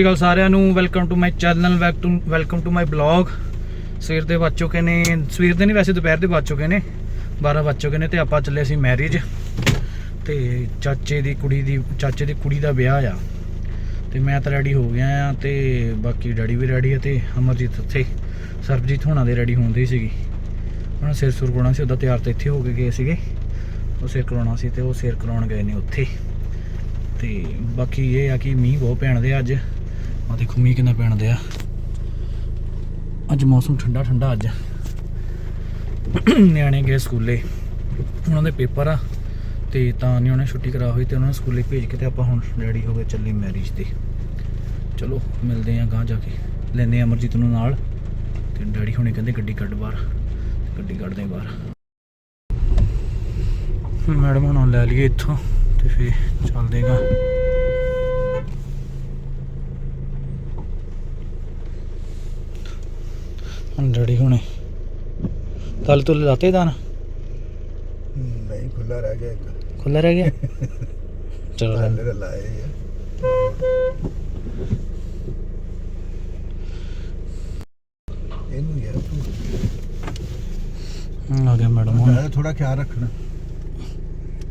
ਸਤਿ ਸ਼੍ਰੀ ਸਾਰਿਆਂ ਨੂੰ welcome to my channel welcome to my blog ਸਵੇਰ ਦੇ ਵੱਜ ਚੁੱਕੇ ਨੇ, ਸਵੇਰ ਦੇ ਨਹੀਂ ਵੈਸੇ ਦੁਪਹਿਰ ਦੇ ਵੱਜ ਚੁੱਕੇ ਨੇ 12 ਵੱਜ ਚੁੱਕੇ ਨੇ ਤੇ ਆਪਾਂ ਚੱਲੇ ਸੀ ਮੈਰਿਜ ਤੇ ਚਾਚੇ ਦੀ ਕੁੜੀ ਦੀ, ਚਾਚੇ ਦੀ ਕੁੜੀ ਦਾ ਵਿਆਹ ਆ। ਤੇ ਮੈਂ ਤਾਂ ਰੈਡੀ ਹੋ ਗਿਆ ਆ ਤੇ ਬਾਕੀ ਡੈਡੀ ਵੀ ਰੈਡੀ ਆ ਤੇ ਅਮਰਜੀਤ ਉੱਥੇ, ਸਰਬਜੀਤ ਹੋਣਾ ਦੇ ਰੈਡੀ ਹੁੰਦੀ ਸੀਗੀ। ਉਹਨਾਂ ਸਿਰ ਸੁਰ ਕਰਾਉਣਾ ਸੀ, ਉਹਦਾ ਤਿਆਰ ਤੇ ਇੱਥੇ ਹੋ ਕੇ ਗਏ ਸੀਗੇ। ਉਹ ਸਿਰ ਕਰਾਉਣਾ ਸੀ ਤੇ ਉਹ ਸਿਰ ਕਰਾਉਣ ਗਏ ਨੇ ਉੱਥੇ। ਤੇ ਬਾਕੀ ਇਹ ਆ ਕਿ ਮੀਂਹ ਬਹੁਤ ਪੈਣਦੇ ਦੇ ਅੱਜ। ਆ ਦੇਖੋ ਮੀਂਹ ਕਿੰਨਾ ਪੈਣਦੇ ਆ ਅੱਜ ਮੌਸਮ ਠੰਡਾ ਠੰਡਾ ਅੱਜ। ਨਿਆਣੇ ਗਏ ਸਕੂਲੇ। ਉਹਨਾਂ ਦੇ ਪੇਪਰ ਆ, ਤੇ ਤਾਂ ਨਹੀਂ ਉਹਨੇ ਛੁੱਟੀ ਕਰਾ ਹੋਈ ਤੇ ਉਹਨਾਂ ਨੇ ਸਕੂਲੇ ਭੇਜ ਕੇ ਤੇ ਆਪਾਂ ਹੁਣ ਰੈਡੀ ਹੋ ਗਏ ਚੱਲੇ ਮੈਰਿਜ ਤੇ। ਚਲੋ, ਮਿਲਦੇ ਆਂ ਗਾਂ ਜਾ ਕੇ। ਲੈਨੇ ਅਮਰਜੀਤ ਨੂੰ ਨਾਲ। ਤੇ ਡੈਡੀ ਹੁਣੇ ਕਹਿੰਦੇ ਗੱਡੀ ਕੱਢ ਬਾਹਰ। ਗੱਡੀ ਕੱਢਦੇ ਬਾਹਰ। ਮੈਡਮ ਹੁਣ ਲੈ ਲਈਏ ਇੱਥੋਂ ਤੇ ਫੇਰ ਚੱਲਦੇ ਆਂ ਡੈਡੀ ਹੁਣੇ। ਤਲ ਤੁਲ ਲਾਤੇ ਦਾਨ? ਨਹੀਂ ਖੁੱਲਾ ਰਹਿ ਗਿਆ ਇੱਕ। ਖੁੱਲਾ ਰਹਿ ਗਿਆ? ਚਲੋ ਰਹਿਣ ਹਾਲੇ ਤਾਂ ਲਾਏ ਇਹਨੂੰ ਯਾਰ ਤੂੰ। ਆ ਗਿਆ ਮੈਡਮ ਹੁਣ। ਥੋੜਾ ਖਿਆਲ ਰੱਖਣਾ।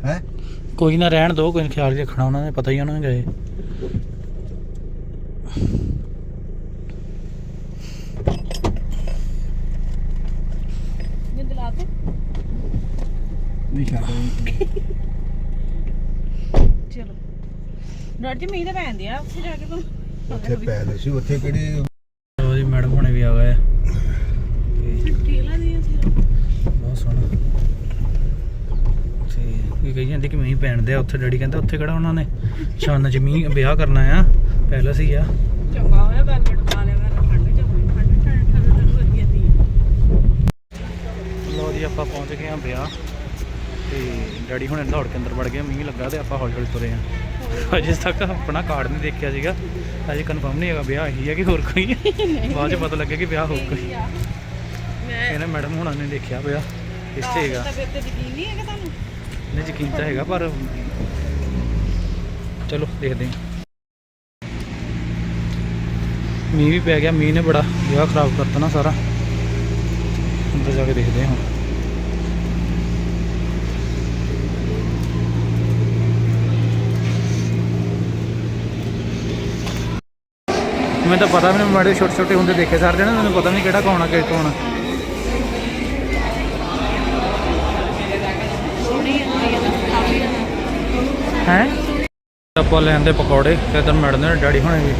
ਹੈ? ਕੋਈ ਨਾ ਰਹਿਣ ਦੋ ਕੋਈ ਖਿਆਲ ਰੱਖਣਾ ਉਹਨਾਂ ਨੇ ਪਤਾ ਹੀ ਉਹਨਾਂ ਨੇ ਗਏ ਨਹੀਂ ਛੱਡ ਚਲੋ ਡਰ ਜੀ ਮੀਂਹ ਤਾਂ ਪੈਂਦੇ ਆ ਉੱਥੇ ਜਾ ਕੇ ਤੂੰ ਉੱਥੇ ਪੈ ਲਈ ਸੀ ਉੱਥੇ ਕਿਹੜੀ ਉਹਦੀ ਮੈਡਮ ਹੁਣੇ ਵੀ ਆ ਗਏ। ਤੇ ਟੇਲਾ ਦੀਆਂ ਸੀ ਬਹੁਤ ਸੋਹਣਾ। ਤੇ ਇਹ ਕਹੀ ਜਾਂਦੇ ਕਿ ਮੀਂਹ ਪੈਣ ਦੇ ਆ ਉੱਥੇ ਡੈਡੀ ਕਹਿੰਦਾ ਉੱਥੇ ਕਿਹੜਾ ਉਹਨਾਂ ਨੇ। ਸ਼ਾਨ ਚ ਮੀਂਹ ਵਿਆਹ ਕਰਨਾ ਆ ਪੈਲਸ ਹੀ ਆ। ਚੰਗਾ ਹੋਇਆ ਵੈਲਵਟ ਪਾ ਲਿਆ ਮੈਂ ਠੰਡ ਚ ਹੋਈ ਠੰਡ ਠੰਡ ਠੰਡ ਠੰਡ ਵਧੀਆ ਦੀ ਲੋ ਜੀ ਆਪਾਂ ਪਹੁੰਚ ਗਏ ਆ ਵਿਆਹ। ਤੇ ਡੈਡੀ ਹੁਣੇ ਦੌੜ ਕੇ ਅੰਦਰ ਵੜ ਗਏ ਮੀਂਹ ਲੱਗਾ ਤੇ ਆਪਾਂ ਹੌਲੀ ਹੌਲੀ ਤੁਰੇ ਆ ਅਜੇ ਤੱਕ ਆਪਣਾ ਕਾਰਡ ਨਹੀਂ ਦੇਖਿਆ ਸੀਗਾ। ਅਜੇ ਕਨਫਰਮ ਨਹੀਂ ਹੈਗਾ ਵਿਆਹ ਇਹੀ ਹੈ ਕਿ ਹੋਰ ਕੋਈ। ਬਾਅਦ ਚ ਪਤਾ ਲੱਗੇ ਕਿ ਵਿਆਹ ਹੋਊਗਾ ਹੀ। ਮੈਂ ਇਹਨੇ ਮੈਡਮ ਹੁਣਾਂ ਨੇ ਦੇਖਿਆ ਵਿਆਹ। ਇੱਥੇ ਹੈਗਾ। ਨਹੀਂ ਯਕੀਨ ਤਾਂ ਹੈਗਾ ਪਰ ਚਲੋ ਦੇਖਦੇ ਹਾਂ। ਮੀਂਹ ਵੀ ਪੈ ਗਿਆ। ਮੀਂਹ ਨੇ ਬੜਾ ਵਿਆਹ ਖਰਾਬ ਕਰਤਾ ਨਾ ਸਾਰਾ। ਅੰਦਰ ਜਾ ਕੇ ਦੇਖਦੇ ਹਾਂ ਮੈਨੂੰ ਤਾਂ ਪਤਾ ਵੀ ਨਹੀਂ ਮਾੜੇ ਛੋਟੇ ਛੋਟੇ ਹੁੰਦੇ ਦੇਖੇ ਸਾਰੇ ਜਣੇ ਮੈਨੂੰ ਪਤਾ ਨਹੀਂ ਕਿਹੜਾ ਕੌਣ ਆ ਕਿਹੜਾ ਕੌਣ ਆ। ਹੈ? ਆਪਾਂ ਲੈਂਦੇ ਪਕੌੜੇ ਤੇ ਇਧਰ ਮੈਡਮ ਨੇ ਡੈਡੀ ਹੁਣੇ ਵੀ।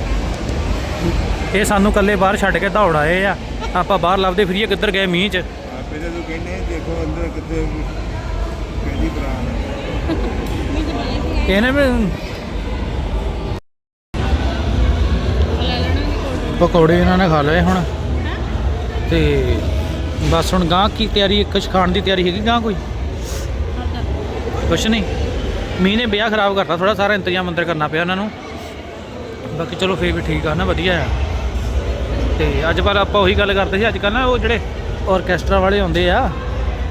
ਇਹ ਸਾਨੂੰ ਕੱਲੇ ਬਾਹਰ ਛੱਡ ਕੇ ਦੌੜ ਆਏ ਆ। ਆਪਾਂ ਬਾਹਰ ਲੱਭਦੇ ਫਿਰੀਏ ਕਿੱਧਰ ਗਏ ਮੀਂਹ 'ਚ? ਆਪੇ ਤੇ ਤੂੰ ਕਹਿੰਦੇ ਦੇਖੋ ਅੰਦਰ ਕਿੱਥੇ ਕਿਹਦੀ ਬਰਾਨ ਇਹਨੇ ਵੀ ਪਕੌੜੇ ਇਹਨਾਂ ਨੇ ਖਾ ਲਏ ਹੁਣ। ਤੇ ਬਸ ਹੁਣ ਗਾਂ ਕੀ ਤਿਆਰੀ ਕੁਛ ਖਾਣ ਦੀ ਤਿਆਰੀ ਹੈਗੀ ਗਾਂ ਕੋਈ? ਕੁਛ ਨਹੀਂ। ਮੀਂਹ ਨੇ ਵਿਆਹ ਖਰਾਬ ਕਰਤਾ ਥੋੜਾ ਸਾਰਾ ਇੰਤਜ਼ਾਮ ਅੰਦਰ ਕਰਨਾ ਪਿਆ ਉਹਨਾਂ ਨੂੰ। ਬਾਕੀ ਚਲੋ ਫੇਰ ਵੀ ਠੀਕ ਆ ਨਾ ਵਧੀਆ ਆ। ਤੇ ਅੱਜ ਪਰ ਆਪਾਂ ਉਹੀ ਗੱਲ ਕਰਦੇ ਸੀ ਅੱਜ ਕੱਲ੍ਹ ਨਾ ਉਹ ਜਿਹੜੇ ਆਰਕੈਸਟਰਾ ਵਾਲੇ ਆਉਂਦੇ ਆ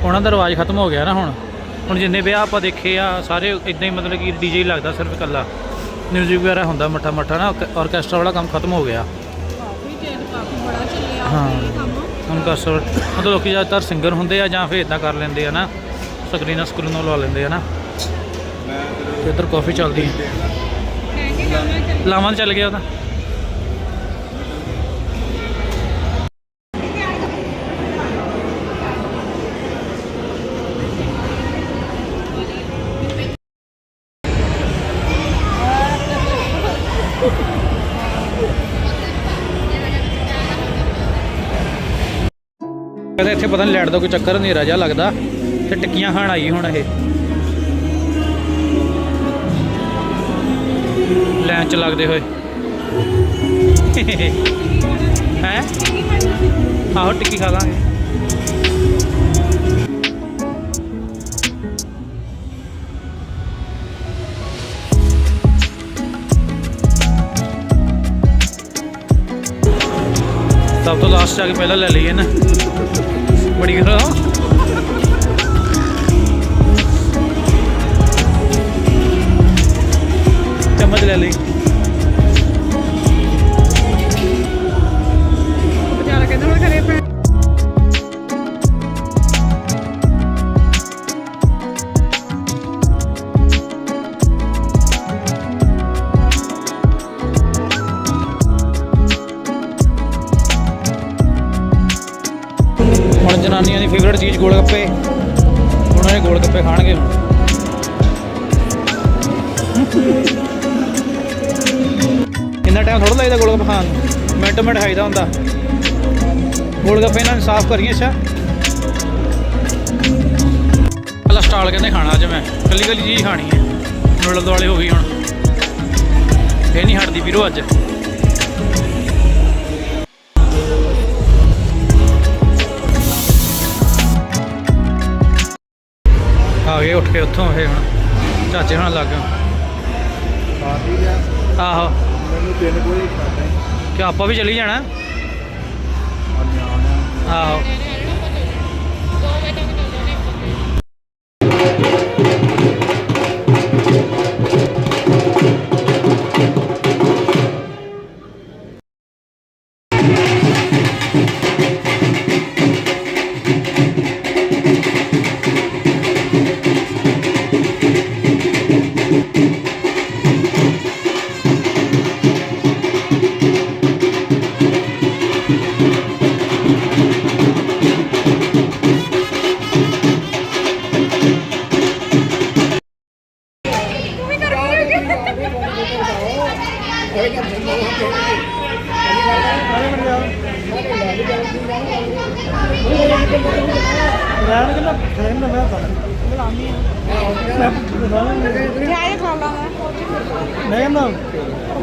ਉਹਨਾਂ ਦਾ ਰਿਵਾਜ ਖਤਮ ਹੋ ਗਿਆ ਨਾ ਹੁਣ। ਹੁਣ ਜਿੰਨੇ ਵਿਆਹ ਆਪਾਂ ਦੇਖੇ ਆ ਸਾਰੇ ਇਦਾਂ ਹੀ ਮਤਲਬ ਕਿ ਡੀਜੇ ਹੀ ਲੱਗਦਾ ਸਿਰਫ ਇਕੱਲਾ। ਮਿਊਜ਼ਿਕ ਵਗੈਰਾ ਹੁੰਦਾ ਮੱਠਾ ਮੱਠਾ ਨਾ ਆਰਕੈਸਟਰਾ ਵਾਲਾ ਕੰਮ ਖਤਮ ਹੋ ਗਿਆ। ਹਾਂ। ਹੁਣ ਕਸ ਮਤਲਬ ਲੋਕੀ ਜ਼ਿਆਦਾਤਰ ਸਿੰਗਰ ਹੁੰਦੇ ਆ ਜਾਂ ਫਿਰ ਇਦਾਂ ਕਰ ਲੈਂਦੇ ਆ ਨਾ ਸਕਰੀਨਾਂ ਸਕਰੀਨਾਂ ਲਵਾ ਲੈਂਦੇ ਆ ਨਾ। ਤੇ ਇੱਧਰ ਕਾਫੀ ਚੱਲਦੀ ਹੈ ਲਾਵਾਂ ਚੱਲ ਗਿਆ ਉਹਦਾ ਕਹਿੰਦੇ ਇੱਥੇ ਪਤਾ ਨਹੀਂ ਲੈਟ ਦਾ ਕੋਈ ਚੱਕਰ ਹਨੇਰਾ ਜਿਹਾ ਲੱਗਦਾ। ਤੇ ਟਿੱਕੀਆਂ ਖਾਣ ਆਈ ਹੁਣ ਇਹ। ਲੈਣ ਚ ਲੱਗਦੇ ਹੋਏ। ਹੈ? ਆਹੋ, ਟਿੱਕੀ ਖਾ ਲਾਂਗੇ। ਸਭ ਤੋਂ ਲਾਸਟ ਜਾ ਕੇ ਪਹਿਲਾਂ ਲੈ ਲਈਏ ਨਾ। ਬੜੀ ਕਰੋ ਜਨਾਨੀਆਂ ਦੀ ਫੇਵਰਟ ਚੀਜ਼ ਗੋਲ ਗੱਪੇ ਉਹਨਾਂ ਨੇ ਗੋਲ ਗੱਪੇ ਖਾਣਗੇ ਹੁਣ। ਇੰਨਾ ਟਾਈਮ ਥੋੜਾ ਲੱਗਦਾ ਗੋਲ ਗੱਪੇ ਖਾਣ ਨੂੰ। ਮਿੰਟ ਮਿੰਟ ਖਾਈਦਾ ਹੁੰਦਾ। ਗੋਲ ਗੱਪੇ ਇਹਨਾਂ ਨੂੰ ਸਾਫ਼ ਕਰੀਏ ਅੱਛਾ। ਪਹਿਲਾਂ ਸਟਾਲ ਕਹਿੰਦੇ ਖਾਣਾ ਅੱਜ ਮੈਂ। ਕੱਲੀ ਕੱਲੀ ਚੀਜ਼ ਖਾਣੀ ਹੈ। ਨੂਡਲ ਦੁਆਲੇ ਹੋ ਗਈ ਹੁਣ। ਇਹ ਨਹੀਂ ਹਟਦੀ ਵੀਰੋ ਅੱਜ। ਆ ਗਏ ਉੱਠ ਕੇ ਉੱਥੋਂ ਇਹ ਹੁਣ ਚਾਚੇ ਹੁਣ ਲੱਗ ਆਹੋ। ਮੈਨੂੰ ਤਿੰਨ ਕੋਈ ਖਾਦਾ ਕਿ ਆਪਾਂ ਵੀ ਚਲੀ ਜਾਣਾ? ਆਹੋ।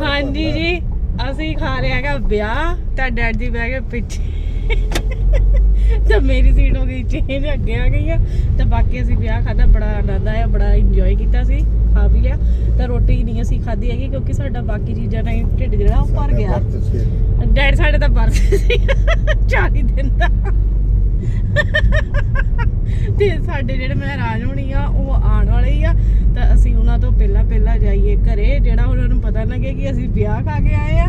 ਹਾਂਜੀ ਜੀ ਅਸੀਂ ਖਾ ਲਿਆ ਹੈਗਾ ਵਿਆਹ। ਤਾਂ ਡੈਡ ਜੀ ਬਹਿ ਗਏ ਪਿੱਛੇ ਤਾਂ ਮੇਰੀ ਸੀਟ ਹੋ ਗਈ ਚੇਂਜ ਅੱਗੇ ਆ ਗਈ ਆ। ਤਾਂ ਬਾਕੀ ਅਸੀਂ ਵਿਆਹ ਖਾਦਾ ਬੜਾ ਆਨੰਦ ਆਇਆ ਬੜਾ ਇੰਜੋਏ ਕੀਤਾ ਸੀ ਖਾ ਵੀ ਲਿਆ। ਤਾਂ ਰੋਟੀ ਨਹੀਂ ਅਸੀਂ ਖਾਧੀ ਹੈਗੀ ਕਿਉਂਕਿ ਸਾਡਾ ਬਾਕੀ ਚੀਜ਼ਾਂ ਨਾਲ ਢਿੱਡ ਜਿਹੜਾ ਉਹ ਭਰ ਗਿਆ। ਡੈਡ ਸਾਡੇ ਤਾਂ ਬਰਸ ਸੀ। 40 ਦਿਨ ਦਾ। ਤੇ ਸਾਡੇ ਜਿਹੜੇ ਮਹਾਰਾਜ ਹੋਣੀ ਆ, ਉਹ ਆਉਣ ਵਾਲੇ ਹੀ ਆ। ਤਾਂ ਅਸੀਂ ਉਹਨਾਂ ਤੋਂ ਪਹਿਲਾਂ ਪਹਿਲਾਂ ਜਾਈਏ ਘਰੇ, ਜਿਹੜਾ ਉਹਨਾਂ ਨੂੰ ਪਤਾ ਲੱਗੇ ਕਿ ਅਸੀਂ ਵਿਆਹ ਖਾ ਕੇ ਆਏ ਆ।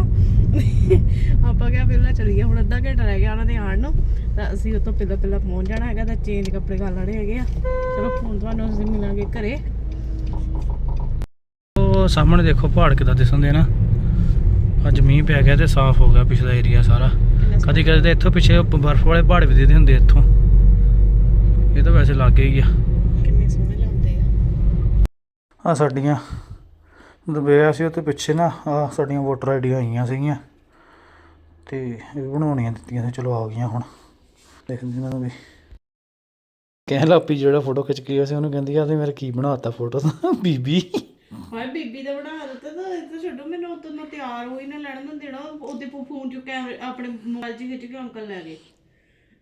ਆਪਾਂ ਕਿਹਾ ਪਹਿਲਾਂ ਚਲੀਏ, ਹੁਣ ਅੱਧਾ ਘੰਟਾ ਰਹਿ ਗਿਆ ਉਹਨਾਂ ਦੇ ਆਉਣ ਨੂੰ। ਤਾਂ ਅਸੀਂ ਉਹ ਤੋਂ ਪਹਿਲਾਂ ਪਹਿਲਾਂ ਪਹੁੰਚ ਜਾਣਾ ਹੈਗਾ, ਤਾਂ ਚੇਂਜ ਕੱਪੜੇ ਕਰ ਲੈਣੇ ਹੈਗੇ ਆ। ਚਲੋ ਫੋਨ ਤੁਹਾਨੂੰ ਅਸੀਂ ਮਿਲਾਂਗੇ ਘਰੇ। ਉਹ ਸਾਹਮਣੇ ਦੇਖੋ ਪਹਾੜ ਕਿਦਾਂ ਦਿਸਣਦੇ ਨਾ। ਅੱਜ ਮੀਂਹ ਪੈ ਗਿਆ ਤੇ ਸਾਫ਼ ਹੋ ਗਿਆ ਪਿਛਲਾ ਏਰੀਆ ਸਾਰਾ। ਕਦੀ ਕਦੇ ਤਾਂ ਇੱਥੋਂ ਪਿੱਛੇ ਬਰਫ਼ ਵਾਲੇ ਪਹਾੜ ਵੀ ਦਿਖਦੇ ਹੁੰਦੇ ਇੱਥੋਂ। ਇਹ ਤਾਂ ਵੈਸੇ ਲੱਗੇ ਹੀ ਆ। ਕਿੰਨੇ ਸੋਹਣੇ ਲੱਗਦੇ ਆ। ਆ ਸਾਡੀਆਂ ਦੁਬਿਆ ਸੀ ਉੱਤੇ ਪਿੱਛੇ ਨਾ ਆ ਸਾਡੀਆਂ ਵੋਟਰ ਆਈਡੀਆਂ ਆਈਆਂ ਸੀਗੀਆਂ। ਤੇ ਇਹ ਵੀ ਬਣਾਉਣੀਆਂ ਦਿੱਤੀਆਂ ਸੀ ਚਲੋ ਆ ਗਈਆਂ ਹੁਣ। ਦੇਖਦੇ ਇਹਨਾਂ ਨੂੰ ਵੀ। ਕਹਿ ਲਾਪੀ ਜਿਹੜਾ ਫੋਟੋ ਖਿੱਚ ਕੇ ਗਿਆ ਸੀ ਉਹਨੂੰ ਕਹਿੰਦੀ ਆ ਤੇ ਮੇਰੇ ਕੀ ਬਣਾਤਾ ਫੋਟੋ ਤਾਂ ਬੀਬੀ? ਹਾਏ ਬੀਬੀ ਦਾ ਬਣਾ ਦਿੱਤਾ ਤਾਂ ਇਹ ਤਾਂ ਛੱਡੋ ਮੈਨੂੰ ਉਦੋਂ ਨਾ ਤਿਆਰ ਹੋਈ ਨਾ ਲੈਣ ਨੂੰ ਦੇਣਾ ਉਹਦੇ ਫੋਨ ਚੋਂ ਕੈਮਰੇ ਆਪਣੇ ਮੋਬਾਈਲ 'ਚ ਖਿੱਚ ਕੇ ਅੰਕਲ ਲੈ ਗਏ।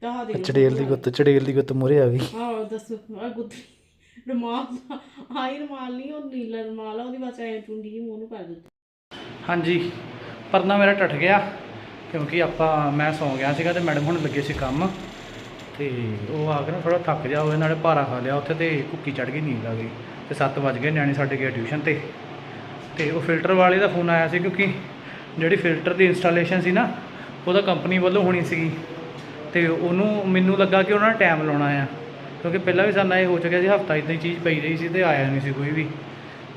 ਤਾਂ ਹਾਂ ਦੇ ਚੜੇਲ ਦੀ ਗੁੱਤ ਚੜੇਲ ਦੀ ਗੁੱਤ ਮੁਰੇ ਆ ਗਈ। ਹਾਂ ਦੱਸੋ ਆ ਗੁੱਤੀ ਰਮਾਲ ਆਈ ਰਮਾਲ ਨਹੀਂ ਉਹ ਨੀਲਾ ਰਮਾਲ ਆ ਉਹਦੀ ਬਸ ਐ ਚੁੰਡੀ ਜਿਹੀ ਮੂੰਹ ਨੂੰ ਕਰ ਦਿੱਤੀ। ਹਾਂਜੀ ਪਰਨਾ ਮੇਰਾ ਟੱਟ ਗਿਆ ਕਿਉਂਕਿ ਆਪਾਂ ਮੈਂ ਸੌਂ ਗਿਆ ਸੀਗਾ ਤੇ ਮੈਡਮ ਹੁਣ ਲੱਗੇ ਸੀ ਕੰਮ ਤੇ ਉਹ ਆ ਕੇ ਨਾ ਥੋੜਾ ਥੱਕ ਜਾ ਹੋਏ ਨਾਲੇ ਭਾਰਾ ਖਾ ਲਿਆ ਉੱਥੇ ਤੇ ਕੁੱਕੀ ਚੜ ਗਈ ਨੀਂਦ ਆ ਗਈ। ਤੇ 7 ਵਜ ਗਏ ਨਿਆਣੇ ਸਾਡੇ ਗਏ ਟਿਊਸ਼ਨ ਤੇ। ਤੇ ਉਹ ਫਿਲਟਰ ਵਾਲੇ ਦਾ ਫੋਨ ਆਇਆ ਸੀ ਕਿਉਂਕਿ ਜਿਹੜੀ ਫਿਲਟਰ ਦੀ ਇੰਸਟਾਲੇਸ਼ਨ ਸੀ ਨਾ, ਉਹਦਾ ਕੰਪਨੀ ਵੱਲੋਂ ਹੋਣੀ ਸੀਗੀ। ਤੇ ਉਹਨੂੰ ਮੈਨੂੰ ਲੱਗਾ ਕਿ ਉਹਨਾਂ ਨੇ ਟਾਈਮ ਲਾਉਣਾ ਆ। ਕਿਉਂਕਿ ਪਹਿਲਾਂ ਵੀ ਸਾਨੂੰ ਇਹ ਹੋ ਚੁੱਕਿਆ ਸੀ, ਹਫਤਾ ਇਦਾਂ ਹੀ ਚੀਜ਼ ਪਈ ਰਹੀ ਸੀ ਤੇ ਆਇਆ ਨਹੀਂ ਸੀ ਕੋਈ ਵੀ।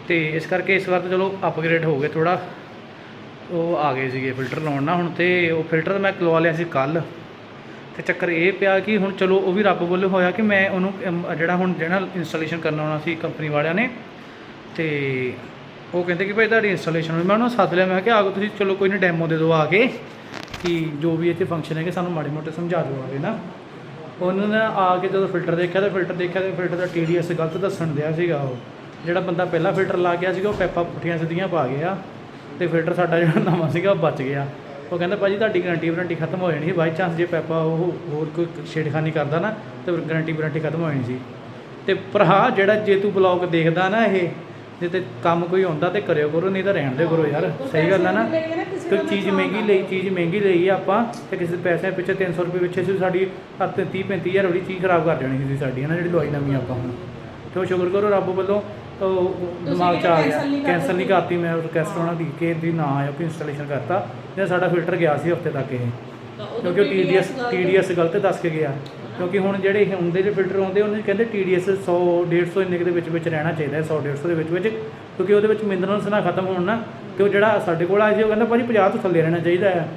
ਤੇ ਇਸ ਕਰਕੇ ਇਸ ਵਾਰ ਤਾਂ ਚਲੋ ਅਪਗ੍ਰੇਡ ਹੋ ਗਏ ਥੋੜਾ ਉਹ ਆ ਗਏ ਸੀਗੇ ਫਿਲਟਰ ਲਾਉਣ ਨਾ ਹੁਣ ਤੇ ਉਹ ਫਿਲਟਰ ਮੈਂ ਲਵਾ ਲਿਆ ਸੀ ਕੱਲ ਤੇ ਚੱਕਰ ਇਹ ਪਿਆ ਕਿ ਹੁਣ ਚਲੋ ਉਹ ਵੀ ਰੱਬ ਵੱਲੋਂ ਹੋਇਆ ਕਿ ਮੈਂ ਉਹਨੂੰ ਜਿਹੜਾ ਹੁਣ ਜਿਹੜਾ ਇੰਸਟਾਲੇਸ਼ਨ ਕਰਨਾ ਆਉਣਾ ਸੀ ਕੰਪਨੀ ਵਾਲਿਆਂ ਨੇ, ਤੇ ਉਹ ਕਹਿੰਦੇ ਕਿ ਭਾਈ ਤੁਹਾਡੀ ਇੰਸਟਾਲੇਸ਼ਨ ਹੋਈ ਮੈਂ ਉਹਨਾਂ ਨੂੰ ਸੱਦ ਲਿਆ। ਮੈਂ ਕਿਹਾ ਆ ਕੇ ਤੁਸੀਂ ਚਲੋ ਕੋਈ ਨਹੀਂ ਡੈਮੋ ਦੇ ਦਿਓ ਆ ਕੇ, ਕਿ ਜੋ ਵੀ ਇੱਥੇ ਫੰਕਸ਼ਨ ਹੈਗੇ ਸਾਨੂੰ ਮਾੜੇ ਮੋਟੇ ਸਮਝਾ ਦਿਓ ਆ ਕੇ ਨਾ। ਉਹਨਾਂ ਨੇ ਆ ਕੇ ਜਦੋਂ ਫਿਲਟਰ ਦੇਖਿਆ ਤਾਂ ਫਿਲਟਰ ਦੇਖਿਆ ਤੇ ਫਿਲਟਰ ਦਾ TDS ਗਲਤ ਦੱਸਣ ਦਿਆ ਸੀਗਾ ਉਹ। ਜਿਹੜਾ ਬੰਦਾ ਪਹਿਲਾਂ ਫਿਲਟਰ ਲਾ ਗਿਆ ਸੀਗਾ, ਉਹ ਪੈਪਾਂ ਪੁੱਠੀਆਂ ਸਿੱਧੀਆਂ ਪਾ ਗਿਆ ਤੇ ਫਿਲਟਰ ਸਾਡਾ ਜਿਹੜਾ ਨਵਾਂ ਸੀਗਾ ਉਹ ਬਚ ਗਿਆ। ਉਹ ਕਹਿੰਦਾ ਭਾਜੀ ਤੁਹਾਡੀ ਗਾਰੰਟੀ ਵਾਰੰਟੀ ਖਤਮ ਹੋ ਜਾਣੀ ਸੀ। ਬਾਈ ਚਾਂਸ ਜੇ ਪੈਪਾ ਉਹ ਹੋਰ ਕੋਈ ਛੇੜਖਾਨੀ ਕਰਦਾ ਨਾ ਤੇ ਗਾਰੰਟੀ ਵਾਰੰਟੀ ਖਤਮ ਹੋ ਜਾਣੀ ਸੀ। ਤੇ ਭਰਾ ਜਿਹੜਾ ਜੇ ਤੂੰ ਬਲੌਗ ਦੇਖਦਾ ਨਾ ਇਹ ਨਹੀਂ ਤੇ ਕੰਮ ਕੋਈ ਹੁੰਦਾ ਤੇ ਕਰਿਓ ਕਰੋ ਨਹੀਂ ਤਾਂ ਰਹਿਣ ਦੇ ਕਰੋ ਯਾਰ। ਸਹੀ ਗੱਲ ਹੈ ਨਾ? ਕੋਈ ਚੀਜ਼ ਮਹਿੰਗੀ ਲਈ ਚੀਜ਼ ਮਹਿੰਗੀ ਲਈ ਆਪਾਂ ਤੇ ਕਿਸੇ ਦੇ ਪੈਸੇ ਪਿੱਛੇ 300 ਰੁਪਏ ਪਿੱਛੇ ਸੀ ਸਾਡੀ ਹੱਥ 30 35000 ਵਾਲੀ ਚੀਜ਼ ਖਰਾਬ ਕਰ ਦੇਣੀ ਸੀ ਸਾਡੀ ਹੈ ਨਾ ਜਿਹੜੀ ਲਵਾਈ ਨਵੀਂ ਆਪਾਂ ਹੁਣ। ਤੇ ਸ਼ੁਕਰ ਕਰੋ ਰੱਬ ਵੱਲੋਂ ਉਹ ਦਿਮਾਗ ਚ ਆ ਗਿਆ। ਕੈਂਸਲ ਨਹੀਂ ਕਰਤੀ ਮੈਂ ਰਿਕਵੈਸਟ ਉਹਨਾਂ ਦੀ ਕਿ ਦੀ ਨਾ ਆਇਆ ਵੀ ਇੰਸਟਾਲੇਸ਼ਨ ਕਰਤਾ। ਤੇ ਸਾਡਾ ਫਿਲਟਰ ਗਿਆ ਸੀ ਹਫ਼ਤੇ ਤੱਕ ਇਹ। ਕਿਉਂਕਿ ਟੀਡੀਐਸ ਟੀਡੀਐਸ ਗਲਤ ਦੱਸ ਕੇ ਗਿਆ। ਕਿਉਂਕਿ ਹੁਣ ਜਿਹੜੇ ਇਹ ਹੁੰਦੇ ਜਿਹੜੇ ਫਿਲਟਰ ਆਉਂਦੇ ਉਹਨਾਂ ਕਹਿੰਦੇ ਟੀਡੀਐਸ 100 150 ਇੰਨੇ ਦੇ ਵਿੱਚ ਵਿੱਚ ਰਹਿਣਾ ਚਾਹੀਦਾ ਹੈ 100 150 ਦੇ ਵਿੱਚ ਵਿੱਚ। ਕਿਉਂਕਿ ਉਹਦੇ ਵਿੱਚ ਮਿਨਰਲਸ ਨਾ ਖਤਮ ਹੋਣ ਨਾ ਤੇ ਉਹ ਜਿਹੜਾ ਸਾਡੇ ਕੋਲ ਆਇਆ ਸੀ ਉਹ ਕਹਿੰਦਾ ਭਾਜੀ 50 ਤੋਂ ਥੱਲੇ ਰਹਿਣਾ ਚਾਹੀਦਾ ਹੈ।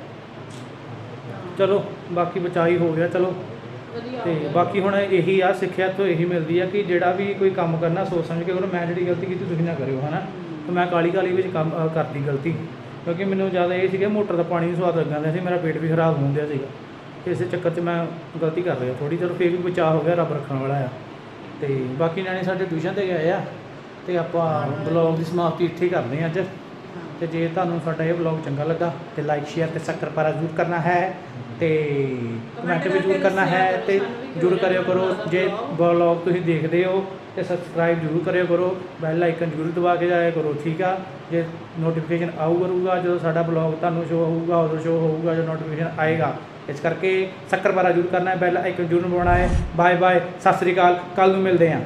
ਚਲੋ ਬਾਕੀ ਬਚਾਈ ਹੋ ਗਿਆ ਚਲੋ। ਤੇ ਬਾਕੀ ਹੁਣ ਇਹੀ ਆ ਸਿੱਖਿਆ ਤੋਂ ਇਹੀ ਮਿਲਦੀ ਆ ਕਿ ਜਿਹੜਾ ਵੀ ਕੋਈ ਕੰਮ ਕਰਨਾ ਸੋਚ ਸਮਝ ਕੇ ਕਰੋ ਮੈਂ ਜਿਹੜੀ ਗਲਤੀ ਕੀਤੀ ਤੁਸੀਂ ਨਾ ਕਰਿਓ ਹਨਾ? ਤੇ ਮੈਂ ਕਾਲੀ ਕਾਲੀ ਵਿੱਚ ਕੰਮ ਅ, ਕਰਤੀ ਗਲਤੀ। ਕਿਉਂਕਿ ਮੈਨੂੰ ਜ਼ਿਆਦਾ ਇਹ ਸੀਗਾ ਮੋਟਰ ਦਾ ਪਾਣੀ ਵੀ ਸਵਾਦ ਲੱਗਣ ਡਿਆ ਸੀ, ਮੇਰਾ ਪੇਟ ਵੀ ਖਰਾਬ ਹੋਣ ਸੀਗਾ। ਤੇ ਇਸੇ ਚੱਕਰ 'ਚ ਮੈਂ ਗਲਤੀ ਕਰ ਲਿਆ ਥੋੜੀ ਚਲੋ ਫੇਰ ਵੀ ਬਚਾਅ ਹੋ ਗਿਆ, ਰੱਬ ਰੱਖਣ ਵਾਲਾ ਆ। ਤੇ ਬਾਕੀ ਨਿਆਣੇ ਸਾਡੇ ਟਿਊਸ਼ਨ ਤੇ ਗਏ ਆ, ਤੇ ਆਪਾਂ ਬਲੌਗ ਦੀ ਸਮਾਪਤੀ ਇੱਥੇ ਹੀ ਕਰਦੇ ਹਾਂ ਅੱਜ। ਤੇ ਜੇ ਤੁਹਾਨੂੰ ਸਾਡਾ ਇਹ ਵਲੌਗ ਚੰਗਾ ਲੱਗਾ, ਤੇ ਲਾਈਕ ਸ਼ੇਅਰ ਤੇ ਸ਼ੱਕਰਪਾਰਾ ਜ਼ਰੂਰ ਕਰਨਾ ਹੈ। ਤੇ ਕਮੈਂਟ ਵੀ ਜ਼ਰੂਰ ਕਰਨਾ ਹੈ ਤੇ ਜ਼ਰੂਰ ਕਰਿਓ ਕਰੋ। ਜੇ ਵਲੌਗ ਤੁਸੀਂ ਦੇਖਦੇ ਹੋ ਤੇ ਸਬਸਕ੍ਰਾਈਬ ਜ਼ਰੂਰ ਕਰਿਓ ਕਰੋ। ਬੈਲ ਆਈਕਨ ਜ਼ਰੂਰ ਦਬਾ ਕੇ ਜਾਇਆ ਕਰੋ ਠੀਕ ਆ? ਜੇ ਨੋਟੀਫਿਕੇਸ਼ਨ ਆਊ ਕਰੂਗਾ ਜਦੋਂ ਸਾਡਾ ਵਲੌਗ ਤੁਹਾਨੂੰ ਸ਼ੋ ਹੋਊਗਾ ਉਦੋਂ ਸ਼ੋ ਹੋਊਗਾ ਜਦੋਂ ਨੋਟੀਫਿਕੇਸ਼ਨ ਆਏਗਾ। ਇਸ ਕਰਕੇ ਸ਼ੱਕਰਪਾਰਾ ਜ਼ਰੂਰ ਕਰਨਾ ਹੈ ਬੈਲ ਆਈਕਨ ਜ਼ਰੂਰ ਦਬਾਉਣਾ ਹੈ। ਬਾਏ ਬਾਏ ਸਤਿ ਸ੍ਰੀ ਅਕਾਲ ਕੱਲ ਨੂੰ ਮਿਲਦੇ ਹਾਂ।